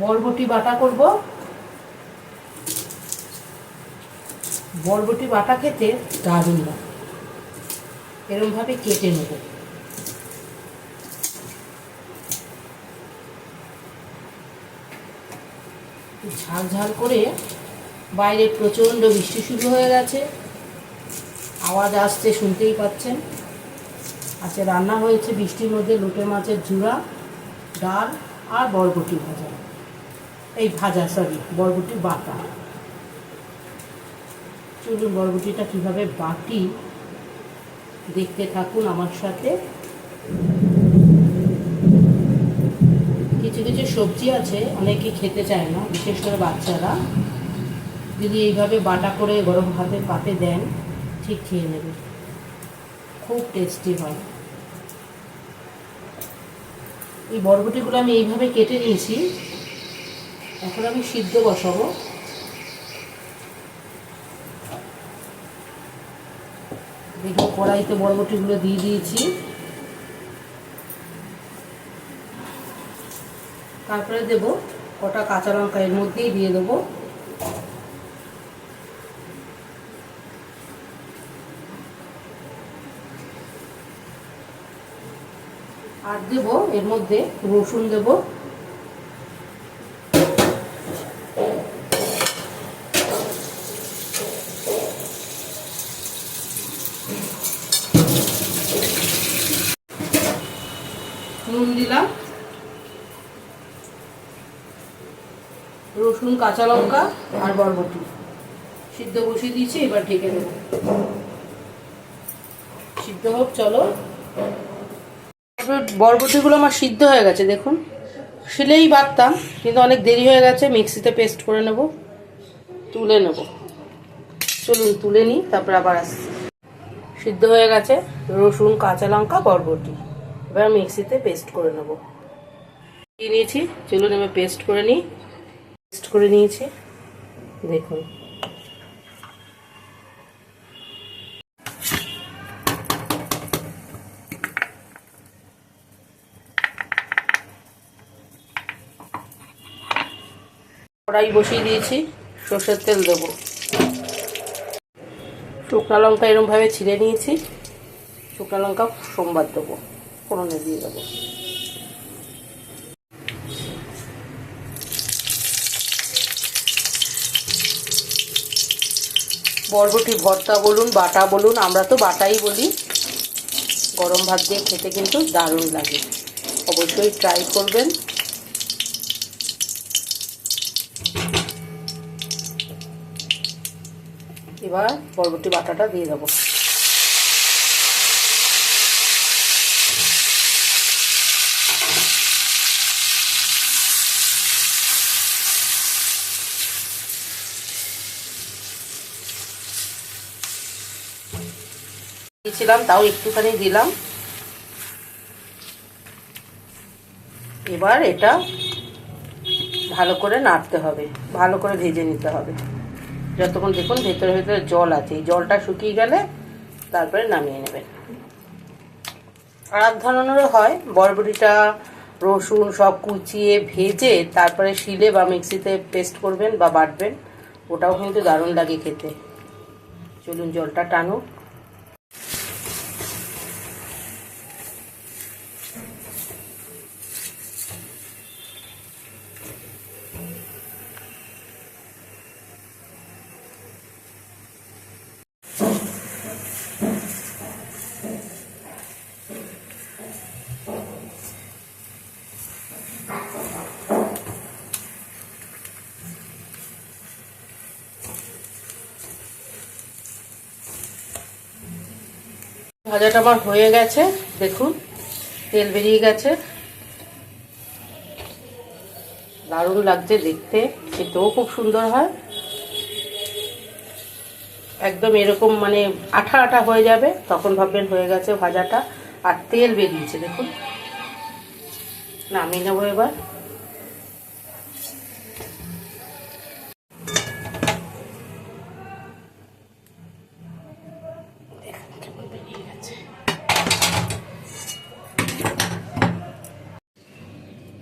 বরবটি বাটা করব। বরবটি বাটা খেতে দারুণ লাগে। এরমভাবে কেটে নেব। ঝাল ঝাল করে বাইরে প্রচণ্ড বৃষ্টি শুরু হয়ে গেছে। আওয়াজ আসছে, শুনতেই পাচ্ছেন। আজকে রান্না হয়েছে বৃষ্টির মধ্যে লোটে মাছের ঝুড়া, ডাল আর বরবটি ভাজা। এই ভাজা সরি বরবটি বাটা। চলুন বরবটিটা কীভাবে বাটি, দেখতে থাকুন আমার সাথে। কিছু কিছু সবজি আছে, অনেকে খেতে চায় না, বিশেষ করে বাচ্চারা। যদি এইভাবে বাটা করে গরম ভাতে পাতে দেন, ঠিক খেয়ে নেবে। খুব টেস্টি হয়। এই বরবটিগুলো আমি এইভাবে কেটে নিয়েছি। এখন আমি সিদ্ধ বসাবো। দেখো কড়াইতে বরবটিগুলো দিয়ে দিয়েছি। তারপরে দেব কটা কাঁচা লঙ্কা এর মধ্যেই দিয়ে দেবো। আর দেব এর মধ্যে রসুন দেব। নুন দিলাম। রসুন, কাঁচা লঙ্কা আর বরবটি। সিদ্ধ বসিয়ে দিয়েছি, এবার ঢেকে দেবো। সিদ্ধ হোক, চলো। বরবটিগুলো আমার সিদ্ধ হয়ে গেছে, দেখুন। শিলেই বাটতাম, কিন্তু অনেক দেরি হয়ে গেছে, মিক্সিতে পেস্ট করে নেব। তুলে নেব। চলুন, তুলে নিই, তারপর আবার আসছি। সিদ্ধ হয়ে গেছে, রসুন, কাঁচা লঙ্কা, বরবটি। এবার মিক্সিতে পেস্ট করে নেব। নিয়ে নিয়েছি, চলুন এবার পেস্ট করে নিই। পেস্ট করে নিয়েছি, দেখুন। কড়াই বসিয়ে দিয়েছি, সর্ষের তেল দেবো। শুকনো লঙ্কা এরমভাবে ছিঁড়ে নিয়েছি, শুকনো লঙ্কা সোমবার দেবো। ফোড়নে দিয়ে দেবো। বরবটি ভর্তা বলুন, বাটা বলুন, আমরা তো বাটাই বলি। গরম ভাত দিয়ে খেতে কিন্তু দারুণ লাগে। অবশ্যই ট্রাই করবেন। এবার বরবটি বাটাটা দিয়ে দেবো। দিয়েছিলাম, তাও একটুখানি দিলাম। এবার এটা ভালো করে নাড়তে হবে, ভালো করে ভেজে নিতে হবে। যতক্ষণ দেখুন ভেতরে ভেতরে জল আছে, এই জলটা শুকিয়ে গেলে তারপরে নামিয়ে নেবেন। আর এক ধরনেরও হয়, বরবটিটা, রসুন সব কুচিয়ে ভেজে তারপরে শিলে বা মিক্সিতে পেস্ট করবেন বা বাটবেন, ওটাও কিন্তু দারুণ লাগে খেতে। চলুন জলটা টানুক। ভাজাটা আমার হয়ে গেছে, দেখুন, তেল বেরিয়ে গেছে। দারুণ লাগছে দেখতে, খেতেও খুব সুন্দর হয়। একদম এরকম মানে আঠা আঠা হয়ে যাবে, তখন ভাববেন হয়ে গেছে ভাজাটা। আর তেল বেরিয়েছে, দেখুন। নামিয়ে নেব এবার।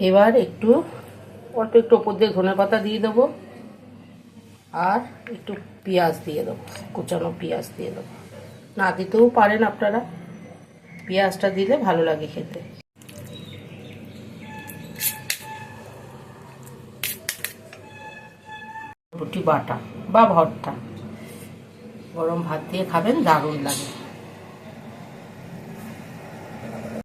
এবার একটু অল্প একটু ওপর দিয়ে ধনে পাতা দিয়ে দেবো। আর একটু পেঁয়াজ দিয়ে দেবো, কুচানো পেঁয়াজ দিয়ে দেবো। না দিতেও পারেন আপনারা, পেঁয়াজটা দিলে ভালো লাগে খেতে। রুটি বাটা বা ভর্তা, গরম ভাত দিয়ে খাবেন, দারুণ লাগে।